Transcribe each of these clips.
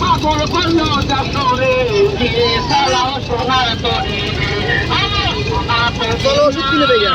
পাগল করল যাসরে ধীরে চালাও চলো ওষুধ কিনে দেয়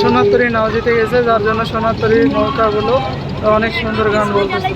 সোনারতরী নাও জিতে গেছে যার জন্য সোনারতরীর নৌকাগুলো অনেক সুন্দর গান বলতেছে।